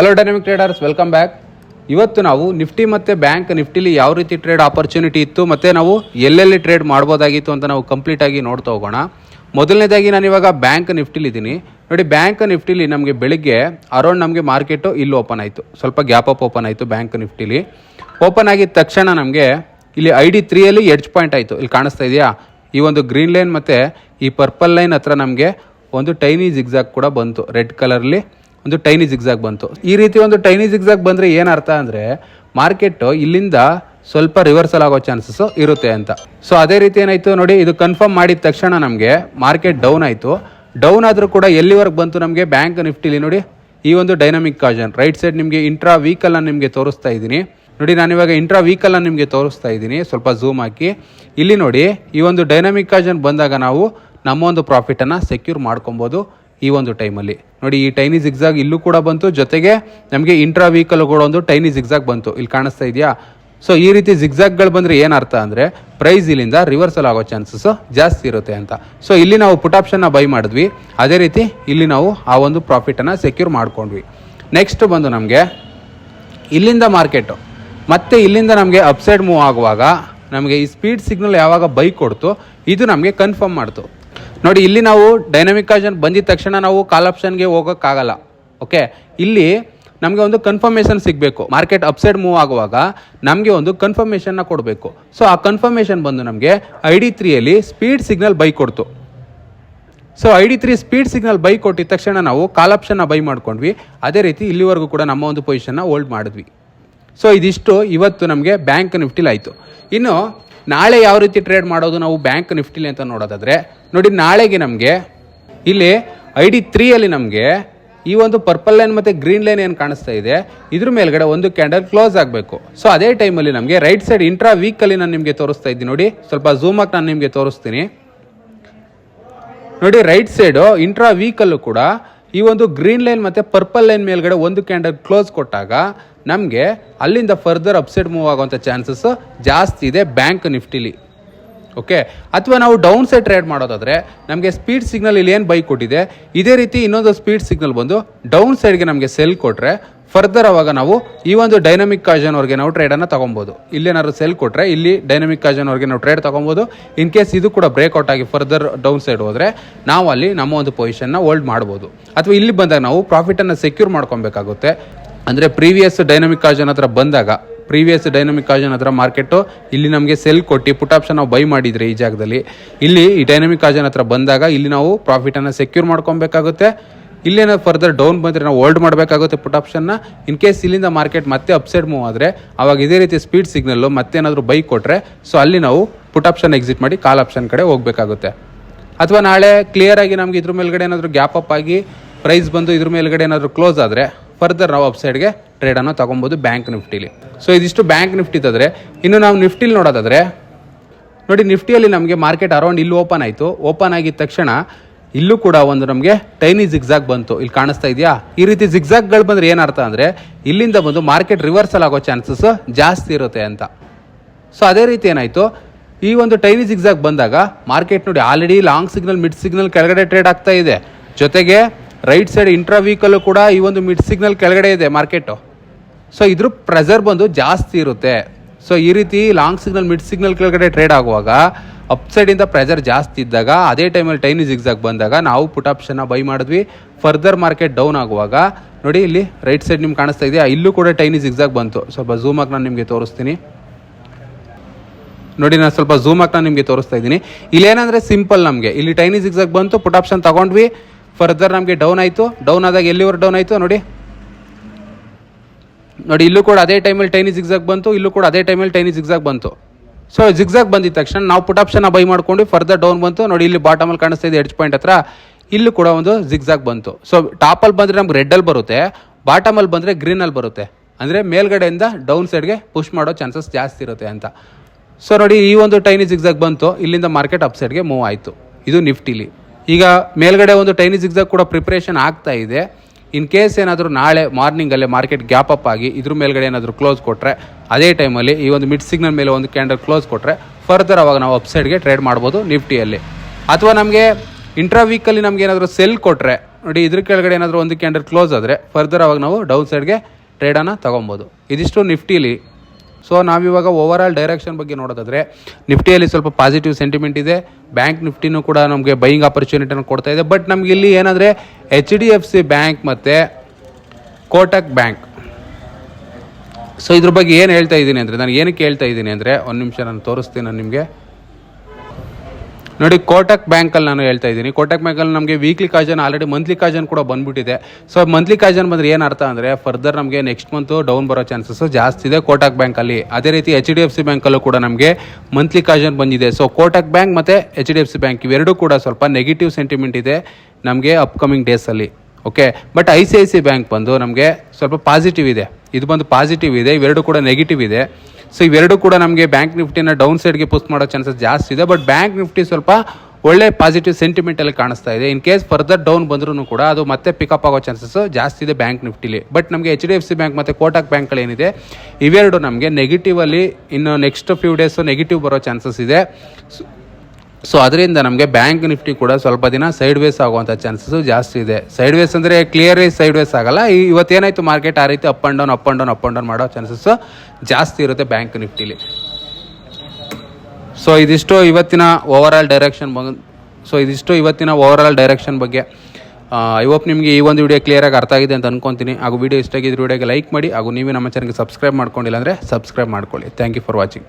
Hello dynamic traders welcome back ಇವತ್ತು ನಾವು Nifty ಮತ್ತು ಬ್ಯಾಂಕ್ ನಿಫ್ಟಿಲಿ ಯಾವ ರೀತಿ ಟ್ರೇಡ್ ಆಪರ್ಚುನಿಟಿ ಇತ್ತು ಮತ್ತು ನಾವು ಎಲ್ಲೆಲ್ಲಿ ಟ್ರೇಡ್ ಮಾಡ್ಬೋದಾಗಿತ್ತು ಅಂತ ನಾವು ಕಂಪ್ಲೀಟಾಗಿ ನೋಡ್ತಾ ಹೋಗೋಣ. ಮೊದಲನೇದಾಗಿ ನಾನು ಇವಾಗ ಬ್ಯಾಂಕ್ ನಿಫ್ಟಿಲಿದ್ದೀನಿ ನೋಡಿ, ಬ್ಯಾಂಕ್ ನಿಫ್ಟಿಲಿ ನಮಗೆ ಬೆಳಿಗ್ಗೆ ಅರೌಂಡ್ ನಮಗೆ ಮಾರ್ಕೆಟು ಇಲ್ಲಿ ಓಪನ್ ಆಯಿತು. ಸ್ವಲ್ಪ ಗ್ಯಾಪ್ ಅಪ್ ಓಪನ್ ಆಯಿತು ಬ್ಯಾಂಕ್ ನಿಫ್ಟಿಲಿ. ಓಪನ್ ಆಗಿದ ತಕ್ಷಣ ನಮಗೆ ಇಲ್ಲಿ ಐ ಡಿ ತ್ರೀಯಲ್ಲಿ ಎಡ್ಜ್ ಪಾಯಿಂಟ್ ಆಯಿತು. ಇಲ್ಲಿ ಕಾಣಿಸ್ತಾ ಇದೆಯಾ? ಈ ಒಂದು ಗ್ರೀನ್ ಲೈನ್ ಮತ್ತು ಈ ಪರ್ಪಲ್ ಲೈನ್ ಹತ್ರ ನಮಗೆ ಒಂದು ಟೈನಿ ಎಕ್ಸಾಕ್ಟ್ ಕೂಡ ಬಂತು. ರೆಡ್ ಕಲರ್ಲಿ ಒಂದು ಟೈನಿ ಜಿಗ್ಸಾಗ್ ಬಂತು. ಈ ರೀತಿ ಒಂದು ಟೈನಿ ಜಿಗ್ಸಾಗ್ ಬಂದರೆ ಏನು ಅರ್ಥ ಅಂದರೆ ಮಾರ್ಕೆಟ್ ಇಲ್ಲಿಂದ ಸ್ವಲ್ಪ ರಿವರ್ಸಲ್ ಆಗೋ ಚಾನ್ಸಸ್ ಇರುತ್ತೆ ಅಂತ. ಸೊ ಅದೇ ರೀತಿ ಏನಾಯ್ತು ನೋಡಿ, ಇದು ಕನ್ಫರ್ಮ್ ಮಾಡಿದ ತಕ್ಷಣ ನಮಗೆ ಮಾರ್ಕೆಟ್ ಡೌನ್ ಆಯಿತು. ಡೌನ್ ಆದರೂ ಕೂಡ ಎಲ್ಲಿವರೆಗೆ ಬಂತು ನಮಗೆ? ಬ್ಯಾಂಕ್ ನಿಫ್ಟಿಲಿ ನೋಡಿ, ಈ ಒಂದು ಡೈನಾಮಿಕ್ ಕಾಜನ್ ರೈಟ್ ಸೈಡ್ ನಿಮಗೆ ಇಂಟ್ರಾ ವೀಕಲ್ನ ನಿಮಗೆ ತೋರಿಸ್ತಾ ಇದ್ದೀನಿ. ನೋಡಿ, ನಾನು ಇವಾಗ ಇಂಟ್ರಾ ವೀಕಲ್ನ ನಿಮಗೆ ತೋರಿಸ್ತಾ ಇದ್ದೀನಿ. ಸ್ವಲ್ಪ ಝೂಮ್ ಹಾಕಿ. ಇಲ್ಲಿ ನೋಡಿ, ಈ ಒಂದು ಡೈನಾಮಿಕ್ ಕಾಜನ್ ಬಂದಾಗ ನಾವು ನಮ್ಮ ಒಂದು ಪ್ರಾಫಿಟನ್ನು ಸೆಕ್ಯೂರ್ ಮಾಡ್ಕೊಬೋದು. ಈ ಒಂದು ಟೈಮಲ್ಲಿ. ನೋಡಿ, ಈ ಟೈನಿ ಜಿಗ್ಸಾಗ್ ಇಲ್ಲೂ ಕೂಡ ಬಂತು, ಜೊತೆಗೆ ನಮಗೆ ಇಂಟ್ರಾ ವೆಹಿಕಲ್ ಕೂಡ ಒಂದು ಟೈನಿ ಜಿಗ್ಸಾಗ್ ಬಂತು. ಇಲ್ಲಿ ಕಾಣಿಸ್ತಾ ಇದೆಯಾ? ಸೊ ಈ ರೀತಿ ಜಿಗ್ಸಾಗ್ಗಳು ಬಂದರೆ ಏನು ಅರ್ಥ ಅಂದರೆ ಪ್ರೈಸ್ ಇಲ್ಲಿಂದ ರಿವರ್ಸಲ್ ಆಗೋ ಚಾನ್ಸಸ್ ಜಾಸ್ತಿ ಇರುತ್ತೆ ಅಂತ. ಸೊ ಇಲ್ಲಿ ನಾವು ಪುಟ್ ಆಪ್ಷನ್ನ ಬೈ ಮಾಡಿದ್ವಿ. ಅದೇ ರೀತಿ ಇಲ್ಲಿ ನಾವು ಆ ಒಂದು ಪ್ರಾಫಿಟನ್ನು ಸೆಕ್ಯೂರ್ ಮಾಡ್ಕೊಂಡ್ವಿ. ನೆಕ್ಸ್ಟ್ ಬಂದು ನಮಗೆ ಇಲ್ಲಿಂದ ಮಾರ್ಕೆಟು ಮತ್ತೆ ಇಲ್ಲಿಂದ ನಮಗೆ ಅಪ್ಸೈಡ್ ಮೂವ್ ಆಗುವಾಗ ನಮಗೆ ಈ ಸ್ಪೀಡ್ ಸಿಗ್ನಲ್ ಯಾವಾಗ ಬೈಕ್ ಕೊಡ್ತು, ಇದು ನಮಗೆ ಕನ್ಫರ್ಮ್ ಮಾಡ್ತು. ನೋಡಿ, ಇಲ್ಲಿ ನಾವು ಡೈನಮಿಕ್ ಕಾಜನ್ ಬಂದಿದ ತಕ್ಷಣ ನಾವು ಕಾಲ್ ಆಪ್ಷನ್ಗೆ ಹೋಗೋಕ್ಕಾಗಲ್ಲ. ಓಕೆ ಇಲ್ಲಿ ನಮಗೆ ಒಂದು ಕನ್ಫರ್ಮೇಷನ್ ಸಿಗಬೇಕು. ಮಾರ್ಕೆಟ್ ಅಪ್ಸೈಡ್ ಮೂವ್ ಆಗುವಾಗ ನಮಗೆ ಒಂದು ಕನ್ಫರ್ಮೇಷನ್ನ ಕೊಡಬೇಕು. ಸೊ ಆ ಕನ್ಫರ್ಮೇಷನ್ ಬಂದು ನಮಗೆ ಐ ಡಿ ತ್ರೀಯಲ್ಲಿ ಸ್ಪೀಡ್ ಸಿಗ್ನಲ್ ಬೈ ಕೊಡ್ತು. So I D three speed signal buy ಕೊಟ್ಟಿದ ತಕ್ಷಣ ನಾವು ಕಾಲ್ ಆಪ್ಷನ್ನ ಬೈ ಮಾಡ್ಕೊಂಡ್ವಿ. ಅದೇ ರೀತಿ ಇಲ್ಲಿವರೆಗೂ ಕೂಡ ನಮ್ಮ ಒಂದು ಪೊಸಿಷನ್ನ ಹೋಲ್ಡ್ ಮಾಡಿದ್ವಿ. ಸೊ ಇದಿಷ್ಟು ಇವತ್ತು ನಮಗೆ ಬ್ಯಾಂಕ್ ನಿಫ್ಟಿಲಿ ಆಯಿತು. ಇನ್ನು ನಾಳೆ ಯಾವ ರೀತಿ ಟ್ರೇಡ್ ಮಾಡೋದು ನಾವು ಬ್ಯಾಂಕ್ ನಿಫ್ಟಿಲಿ ಅಂತ ನೋಡೋದಾದ್ರೆ ನೋಡಿ, ನಾಳೆಗೆ ನಮಗೆ ಇಲ್ಲಿ ಐ ಡಿ ತ್ರೀಯಲ್ಲಿ ನಮಗೆ ಈ ಒಂದು ಪರ್ಪಲ್ ಲೈನ್ ಮತ್ತು ಗ್ರೀನ್ ಲೈನ್ ಏನು ಕಾಣಿಸ್ತಾ ಇದೆ, ಇದ್ರ ಮೇಲ್ಗಡೆ ಒಂದು ಕ್ಯಾಂಡಲ್ ಕ್ಲೋಸ್ ಆಗಬೇಕು. ಸೊ ಅದೇ ಟೈಮಲ್ಲಿ ನಮಗೆ ರೈಟ್ ಸೈಡ್ ಇಂಟ್ರಾ ವೀಕಲ್ಲಿ ನಾನು ನಿಮಗೆ ತೋರಿಸ್ತಾ ಇದ್ದೀನಿ ನೋಡಿ, ಸ್ವಲ್ಪ ಝೂಮ್ ಆಗಿ ನಾನು ನಿಮಗೆ ತೋರಿಸ್ತೀನಿ. ನೋಡಿ ರೈಟ್ ಸೈಡು ಇಂಟ್ರಾ ವೀಕಲ್ಲೂ ಕೂಡ ಈ ಒಂದು ಗ್ರೀನ್ ಲೈನ್ ಮತ್ತು ಪರ್ಪಲ್ ಲೈನ್ ಮೇಲ್ಗಡೆ ಒಂದು ಕ್ಯಾಂಡಲ್ ಕ್ಲೋಸ್ ಕೊಟ್ಟಾಗ ನಮಗೆ ಅಲ್ಲಿಂದ ಫರ್ದರ್ ಅಪ್ಸೈಡ್ ಮೂವ್ ಆಗುವಂಥ ಚಾನ್ಸಸ್ ಜಾಸ್ತಿ ಇದೆ ಬ್ಯಾಂಕ್ ನಿಫ್ಟಿಲಿ. ಓಕೆ? ಅಥವಾ ನಾವು ಡೌನ್ ಸೈಡ್ ಟ್ರೇಡ್ ಮಾಡೋದಾದರೆ ನಮಗೆ ಸ್ಪೀಡ್ ಸಿಗ್ನಲ್ ಇಲ್ಲಿ ಏನು ಬೈಕ್ ಕೊಟ್ಟಿದೆ? ಇದೇ ರೀತಿ ಇನ್ನೊಂದು ಸ್ಪೀಡ್ ಸಿಗ್ನಲ್ ಬಂದು ಡೌನ್ ಸೈಡ್ಗೆ ನಮಗೆ ಸೆಲ್ ಕೊಟ್ಟರೆ ಫರ್ದರ್ ಆವಾಗ ನಾವು ಈ ಒಂದು ಡೈನಮಿಕ್ ಕಾಜನ್ ಅವ್ರಿಗೆ ನಾವು ಟ್ರೇಡನ್ನು ತೊಗೊಬೋದು. ಇಲ್ಲೇನಾದ್ರು ಸೆಲ್ ಕೊಟ್ಟರೆ ಇಲ್ಲಿ ಡೈನಮಿಕ್ ಕಾಜನ್ ಅವ್ರಿಗೆ ನಾವು ಟ್ರೇಡ್ ತೊಗೊಬೋದು. ಇನ್ ಕೇಸ್ ಇದು ಕೂಡ ಬ್ರೇಕ್ಔಟ್ ಆಗಿ ಫರ್ದರ್ ಡೌನ್ ಸೈಡ್ ಹೋದರೆ ನಾವು ಅಲ್ಲಿ ನಮ್ಮ ಒಂದು ಪೊಸಿಷನ್ನ ಹೋಲ್ಡ್ ಮಾಡ್ಬೋದು. ಅಥವಾ ಇಲ್ಲಿ ಬಂದಾಗ ನಾವು ಪ್ರಾಫಿಟನ್ನು ಸೆಕ್ಯೂರ್ ಮಾಡ್ಕೊಬೇಕಾಗುತ್ತೆ. ಅಂದರೆ ಪ್ರೀವಿಯಸ್ ಡೈನಮಿಕ್ ಕಾಜನ್ ಹತ್ರ ಬಂದಾಗ ಪ್ರೀವಿಯಸ್ ಡೈನಮಿಕ್ ಕಾಜನ್ ಹತ್ರ ಮಾರ್ಕೆಟು ಇಲ್ಲಿ ನಮಗೆ ಸೆಲ್ ಕೊಟ್ಟು ಪುಟ್ ಆಪ್ಷನ್ ನಾವು ಬೈ ಮಾಡಿದ್ರೆ ಈ ಜಾಗದಲ್ಲಿ. ಇಲ್ಲಿ ಈ ಡೈನಮಿಕ್ ಕಾಜನ್ ಹತ್ರ ಬಂದಾಗ ಇಲ್ಲಿ ನಾವು ಪ್ರಾಫಿಟನ್ನು ಸೆಕ್ಯೂರ್ ಮಾಡ್ಕೊಬೇಕಾಗುತ್ತೆ. ಇಲ್ಲೇನೋ ಫರ್ದರ್ ಡೌನ್ ಬಂದರೆ ನಾವು ಹೋಲ್ಡ್ ಮಾಡಬೇಕಾಗುತ್ತೆ ಪುಟ್ ಆಪ್ಷನ್ನ ಇನ್ ಕೇಸ್ ಇಲ್ಲಿಂದ ಮಾರ್ಕೆಟ್ ಮತ್ತೆ ಅಪ್ಸೈಡ್ ಮೂವ್ ಆದರೆ ಆವಾಗ ಇದೇ ರೀತಿ ಸ್ಪೀಡ್ ಸಿಗ್ನಲ್ಲು ಮತ್ತೇನಾದರೂ ಬೈ ಕೊಟ್ಟರೆ ಸೊ ಅಲ್ಲಿ ನಾವು ಪುಟ್ ಆಪ್ಷನ್ ಎಕ್ಸಿಟ್ ಮಾಡಿ ಕಾಲ್ ಆಪ್ಷನ್ ಕಡೆ ಹೋಗಬೇಕಾಗುತ್ತೆ. ಅಥವಾ ನಾಳೆ ಕ್ಲಿಯರ್ ಆಗಿ ನಮ್ಗೆ ಇದ್ರ ಮೇಲ್ಗಡೆ ಏನಾದರೂ ಗ್ಯಾಪ್ ಅಪ್ ಆಗಿ ಪ್ರೈಸ್ ಬಂದು ಇದ್ರ ಮೇಲ್ಗಡೆ ಏನಾದರೂ ಕ್ಲೋಸ್ ಆದರೆ ಫರ್ದರ್ ನಾವು ಅಪ್ಸೈಡ್ಗೆ ಟ್ರೇಡನ್ನು ತೊಗೊಬೋದು ಬ್ಯಾಂಕ್ ನಿಫ್ಟಿಲಿ. ಸೊ ಇದಿಷ್ಟು ಬ್ಯಾಂಕ್ ನಿಫ್ಟಿ ಇದ್ದರೆ ಇನ್ನು ನಾವು ನಿಫ್ಟಿಲಿ ನೋಡೋದಾದರೆ, ನೋಡಿ ನಿಫ್ಟಿಯಲ್ಲಿ ನಮಗೆ ಮಾರ್ಕೆಟ್ ಅರೌಂಡ್ ಇಲ್ಲಿ ಓಪನ್ ಆಯಿತು. ಓಪನ್ ಆಗಿದ ತಕ್ಷಣ ಇಲ್ಲೂ ಕೂಡ ಒಂದು ನಮಗೆ ಟೈನಿ ಜಿಗ್ಜಾಗ್ ಬಂತು. ಇಲ್ಲಿ ಕಾಣಿಸ್ತಾ ಇದೆಯಾ? ಈ ರೀತಿ ಜಿಗ್ಜಾಗ್ಗಳು ಬಂದರೆ ಏನರ್ಥ ಅಂದರೆ, ಇಲ್ಲಿಂದ ಬಂದು ಮಾರ್ಕೆಟ್ ರಿವರ್ಸಲ್ ಆಗೋ ಚಾನ್ಸಸ್ ಜಾಸ್ತಿ ಇರುತ್ತೆ ಅಂತ. ಸೊ ಅದೇ ರೀತಿ ಏನಾಯಿತು? ಈ ಒಂದು ಟೈನಿ ಜಿಗ್ಜಾಗ್ ಬಂದಾಗ ಮಾರ್ಕೆಟ್ ನೋಡಿ already long signal mid signal ಕೆಳಗಡೆ ಟ್ರೇಡ್ ಆಗ್ತಾ ಇದೆ. ಜೊತೆಗೆ ರೈಟ್ ಸೈಡ್ ಇಂಟ್ರಾ ವೀಕಲ್ಲು ಕೂಡ ಈ ಒಂದು ಮಿಡ್ ಸಿಗ್ನಲ್ ಕೆಳಗಡೆ ಇದೆ ಮಾರ್ಕೆಟು ಸೊ ಇದ್ರ ಪ್ರೆಸರ್ ಬಂದು ಜಾಸ್ತಿ ಇರುತ್ತೆ. ಸೊ ಈ ರೀತಿ ಲಾಂಗ್ ಸಿಗ್ನಲ್ ಮಿಡ್ ಸಿಗ್ನಲ್ ಕೆಳಗಡೆ ಟ್ರೇಡ್ ಆಗುವಾಗ ಅಪ್ಸೈಡಿಂದ ಪ್ರೆಸರ್ ಜಾಸ್ತಿ ಇದ್ದಾಗ, ಅದೇ ಟೈಮಲ್ಲಿ ಟೈನಿ ಜಿಗ್ಜಾಗ್ ಬಂದಾಗ ನಾವು ಪುಟ್ ಆಪ್ಷನ್ನ ಬೈ ಮಾಡಿದ್ವಿ. ಫರ್ದರ್ ಮಾರ್ಕೆಟ್ ಡೌನ್ ಆಗುವಾಗ, ನೋಡಿ ಇಲ್ಲಿ ರೈಟ್ ಸೈಡ್ ನಿಮ್ಗೆ ಕಾಣಿಸ್ತಾ ಇದೆಯಾ? ಇಲ್ಲೂ ಕೂಡ ಟೈನಿ ಜಿಗ್ಜಾಗ್ ಬಂತು. ಸ್ವಲ್ಪ ಝೂಮ್ ಆಗಿ ನಾನು ನಿಮಗೆ ತೋರಿಸ್ತೀನಿ. ನೋಡಿ ನಾನು ಸ್ವಲ್ಪ ಝೂಮ್ ಆಗಿ ನಾನು ನಿಮಗೆ ತೋರಿಸ್ತಾ ಇದ್ದೀನಿ. ಇಲ್ಲೇನಂದರೆ ಸಿಂಪಲ್ ನಮಗೆ. ಇಲ್ಲಿ ಟೈನಿ ಜಿಗ್ಜಾಗ್ ಬಂತು ಪುಟ್ ಆಪ್ಷನ್ ತಗೊಂಡ್ವಿ. ಫರ್ದರ್ ನಮಗೆ ಡೌನ್ ಆಯಿತು. ಡೌನ್ ಆದಾಗ ಎಲ್ಲಿವರೆಗೆ ಡೌನ್ ಆಯಿತು ನೋಡಿ. ನೋಡಿ, ಇಲ್ಲೂ ಕೂಡ ಅದೇ ಟೈಮಲ್ಲಿ ಟೈನಿ ಜಿಗ್ಸಾಗ್ ಬಂತು, ಇಲ್ಲೂ ಕೂಡ ಅದೇ ಟೈಮಲ್ಲಿ ಟೈನಿ ಜಿಗ್ಸಾಗ್ ಬಂತು. ಸೊ ಜಿಗ್ಸಾಗ್ ಬಂದಿದ ತಕ್ಷಣ ನಾವು ಪುಟ್ ಆಪ್ಷನ್ನ ಬೈ ಮಾಡ್ಕೊಂಡು ಫರ್ದರ್ ಡೌನ್ ಬಂತು. ನೋಡಿ, ಇಲ್ಲಿ ಬಾಟಮಲ್ಲಿ ಕಾಣಿಸ್ತಾ ಇದೆ ಎಡ್ಜ್ ಪಾಯಿಂಟ್ ಹತ್ರ. ಇಲ್ಲೂ ಕೂಡ ಒಂದು ಜಿಗ್ಸಾಗ್ ಬಂತು. ಸೊ ಟಾಪಲ್ಲಿ ಬಂದರೆ ನಮ್ಗೆ ರೆಡ್ಡಲ್ಲಿ ಬರುತ್ತೆ ಬಾಟಮಲ್ಲಿ ಬಂದರೆ ಗ್ರೀನಲ್ಲಿ ಬರುತ್ತೆ. ಅಂದರೆ ಮೇಲ್ಗಡೆಯಿಂದ ಡೌನ್ ಸೈಡ್ಗೆ ಪುಷ್ ಮಾಡೋ ಚಾನ್ಸಸ್ ಜಾಸ್ತಿ ಇರುತ್ತೆ ಅಂತ. ಸೊ ನೋಡಿ, ಈ ಒಂದು ಟೈನಿ ಜಿಗ್ಸಾಗ್ ಬಂತು. ಇಲ್ಲಿಂದ ಮಾರ್ಕೆಟ್ ಅಪ್ ಸೈಡ್ಗೆ ಮೂವ್ ಆಯಿತು. ಇದು ನಿಫ್ಟಿಲಿ ಈಗ ಮೇಲ್ಗಡೆ ಒಂದು ಟೈನಿ ಜಿಗ್ಜಾಗ್ ಕೂಡ ಪ್ರಿಪ್ರೇಷನ್ ಆಗ್ತಾ ಇದೆ. ಇನ್ ಕೇಸ್ ಏನಾದರೂ ನಾಳೆ ಮಾರ್ನಿಂಗಲ್ಲೇ ಮಾರ್ಕೆಟ್ ಗ್ಯಾಪ್ ಅಪ್ ಆಗಿ ಇದ್ರ ಮೇಲ್ಗಡೆ ಏನಾದರೂ ಕ್ಲೋಸ್ ಕೊಟ್ಟರೆ ಅದೇ ಟೈಮಲ್ಲಿ ಈ ಒಂದು ಮಿಡ್ ಸಿಗ್ನಲ್ ಮೇಲೆ ಒಂದು ಕ್ಯಾಂಡಲ್ ಕ್ಲೋಸ್ ಕೊಟ್ಟರೆ ಫರ್ದರ್ ಅವಾಗ ನಾವು ಅಪ್ಸೈಡ್ಗೆ ಟ್ರೇಡ್ ಮಾಡ್ಬೋದು ನಿಫ್ಟಿಯಲ್ಲಿ. ಅಥವಾ ನಮಗೆ ಇಂಟ್ರಾ ವೀಕಲ್ಲಿ ನಮ್ಗೆ ಏನಾದರೂ ಸೆಲ್ ಕೊಟ್ಟರೆ ನೋಡಿ ಇದ್ರ ಕೆಳಗಡೆ ಏನಾದರೂ ಒಂದು ಕ್ಯಾಂಡಲ್ ಕ್ಲೋಸ್ ಆದರೆ ಫರ್ದರ್ ಅವಾಗ ನಾವು ಡೌನ್ ಸೈಡ್ಗೆ ಟ್ರೇಡನ್ನು ತೊಗೊಬೋದು. ಇದಿಷ್ಟು ನಿಫ್ಟಿಲಿ ಸೊ ನಾವಿವಾಗ ಓವರ್ ಆಲ್ ಡೈರೆಕ್ಷನ್ ಬಗ್ಗೆ ನೋಡೋದಾದರೆ ನಿಫ್ಟಿಯಲ್ಲಿ ಸ್ವಲ್ಪ ಪಾಸಿಟಿವ್ ಸೆಂಟಿಮೆಂಟ್ ಇದೆ. ಬ್ಯಾಂಕ್ ನಿಫ್ಟಿನೂ ಕೂಡ ನಮಗೆ ಬೈಯಿಂಗ್ ಆಪರ್ಚುನಿಟಿನ ಕೊಡ್ತಾ ಇದೆ. ಬಟ್ ನಮ್ಗೆ ಇಲ್ಲಿ ಏನಂದರೆ H D F C bank ಮತ್ತು ಕೋಟಕ್ ಬ್ಯಾಂಕ್ ಸೊ ಇದ್ರ ಬಗ್ಗೆ ಏನು ಹೇಳ್ತಾ ಇದ್ದೀನಿ ಅಂದರೆ, ನಾನು ಏನಕ್ಕೆ ಹೇಳ್ತಾ ಇದ್ದೀನಿ ಅಂದರೆ, ಒಂದು ನಿಮಿಷ ನಾನು ತೋರಿಸ್ತೀನಿ ನಾನು ನಿಮಗೆ. ನೋಡಿ ಕೋಟಕ್ ಬ್ಯಾಂಕಲ್ಲಿ ನಾನು ಹೇಳ್ತಾ ಇದ್ದೀನಿ. ಕೋಟಕ್ ಬ್ಯಾಂಕಲ್ಲಿ ನಮಗೆ ವೀಕ್ಲಿ ಕಾಜನ್ ಆಲ್ರೆಡಿ ಮಂತ್ಲಿ ಕಾಜನ್ ಕೂಡ ಬಂದ್ಬಿಟ್ಟಿದೆ. ಸೊ ಮಂತ್ಲಿ ಕಾಜನ್ ಬಂದರೆ ಏನು ಅರ್ಥ ಅಂದರೆ ಫರ್ದರ್ ನಮಗೆ ನೆಕ್ಸ್ಟ್ ಮಂತು ಡೌನ್ ಬರೋ ಚಾನ್ಸಸ್ ಜಾಸ್ತಿ ಇದೆ ಕೋಟಕ್ ಬ್ಯಾಂಕಲ್ಲಿ ಅದೇ ರೀತಿ ಎಚ್ ಡಿ ಎಫ್ ಸಿ ಬ್ಯಾಂಕಲ್ಲೂ ಕೂಡ ನಮಗೆ ಮಂತ್ಲಿ ಕಾಜನ್ ಬಂದಿದೆ. ಸೊ ಕೋಟಕ್ ಬ್ಯಾಂಕ್ ಮತ್ತು H D F C bank ಇವೆರಡೂ ಕೂಡ ಸ್ವಲ್ಪ ನೆಗೆಟಿವ್ ಸೆಂಟಿಮೆಂಟ್ ಇದೆ ನಮಗೆ ಅಪ್ಕಮಿಂಗ್ ಡೇಸಲ್ಲಿ okay but I C I C bank ಬಂದು ನಮಗೆ ಸ್ವಲ್ಪ ಪಾಸಿಟಿವ್ ಇದೆ. ಇದು ಬಂದು ಪಾಸಿಟಿವ್ ಇದೆ, ಇವೆರಡು ಕೂಡ ನೆಗೆಟಿವ್ ಇದೆ. ಸೊ ಇವೆರಡು ಕೂಡ ನಮಗೆ ಬ್ಯಾಂಕ್ ನಿಫ್ಟಿನ ಡೌನ್ ಸೈಡ್ಗೆ ಪುಸ್ಟ್ ಮಾಡೋ ಚಾನ್ಸಸ್ ಜಾಸ್ತಿ ಇದೆ. ಬಟ್ ಬ್ಯಾಂಕ್ ನಿಫ್ಟಿ ಸ್ವಲ್ಪ ಒಳ್ಳೆ ಪಾಸಿಟಿವ್ ಸೆಂಟಿಮೆಂಟಲ್ಲಿ ಕಾಣಿಸ್ತಾ ಇದೆ. ಇನ್ ಕೇಸ್ ಫರ್ದರ್ ಡೌನ್ ಬಂದ್ರೂ ಕೂಡ ಅದು ಮತ್ತೆ ಪಿಕಪ್ ಆಗೋ ಚಾನ್ಸಸ್ ಜಾಸ್ತಿ ಇದೆ ಬ್ಯಾಂಕ್ ನಿಫ್ಟಿಲಿ. ಬಟ್ ನಮಗೆ H D F C bank ಮತ್ತು ಕೋಟಕ್ ಬ್ಯಾಂಕ್ಗಳು ಏನಿದೆ, ಇವೆರಡು ನಮಗೆ ನೆಗೆಟಿವಲ್ಲಿ ಇನ್ನು ನೆಕ್ಸ್ಟ್ ಫ್ಯೂ ಡೇಸು ನೆಗೆಟಿವ್ ಬರೋ ಚಾನ್ಸಸ್ ಇದೆ. ಸೊ ಅದರಿಂದ ನಮಗೆ ಬ್ಯಾಂಕ್ ನಿಫ್ಟಿ ಕೂಡ ಸ್ವಲ್ಪ ದಿನ ಸೈಡ್ ವೇಸ್ ಆಗುವಂಥ ಚಾನ್ಸಸ್ ಜಾಸ್ತಿ ಇದೆ. ಸೈಡ್ ವೇಸ್ ಅಂದರೆ ಕ್ಲಿಯರ್ ಸೈಡ್ ವೇಸ್ ಆಗಲ್ಲ ಇವತ್ತೇನಾಯಿತು ಮಾರ್ಕೆಟ್ ಆ ರೀತಿ up and down up and down up and down ಮಾಡೋ ಚಾನ್ಸಸ್ ಜಾಸ್ತಿ ಇರುತ್ತೆ ಬ್ಯಾಂಕ್ ನಿಫ್ಟಿಲಿ ಸೊ ಇದಿಷ್ಟು ಇವತ್ತಿನ ಓವರ್ ಆಲ್ ಡೈರೆಕ್ಷನ್ ಬಂದು ಸೊ ಇದಿಷ್ಟು ಇವತ್ತಿನ ಓವರ್ ಆಲ್ ಡೈರೆಕ್ಷನ್ ಬಗ್ಗೆ ಐ ಹೋಪ್ ನಿಮಗೆ ಈ ಒಂದು ವಿಡಿಯೋ ಕ್ಲಿಯರಾಗಿ ಅರ್ಥ ಆಗಿದೆ ಅಂತ ಅನ್ಕೊತೀನಿ. ಹಾಗೂ ವಿಡಿಯೋ ಇಷ್ಟ ಆಗಿದ್ರೆ ವಿಡಿಯೋಗೆ ಲೈಕ್ ಮಾಡಿ. ಹಾಗೂ ನೀವೇ ನಮ್ಮ ಚಾನಲ್ಗೆ ಸಬ್ಸ್ಕ್ರೈಬ್ ಮಾಡ್ಕೊಂಡಿಲ್ಲ ಅಂದರೆ ಸಬ್ಸ್ಕ್ರೈಬ್ ಮಾಡ್ಕೊಳ್ಳಿ. Thank you for watching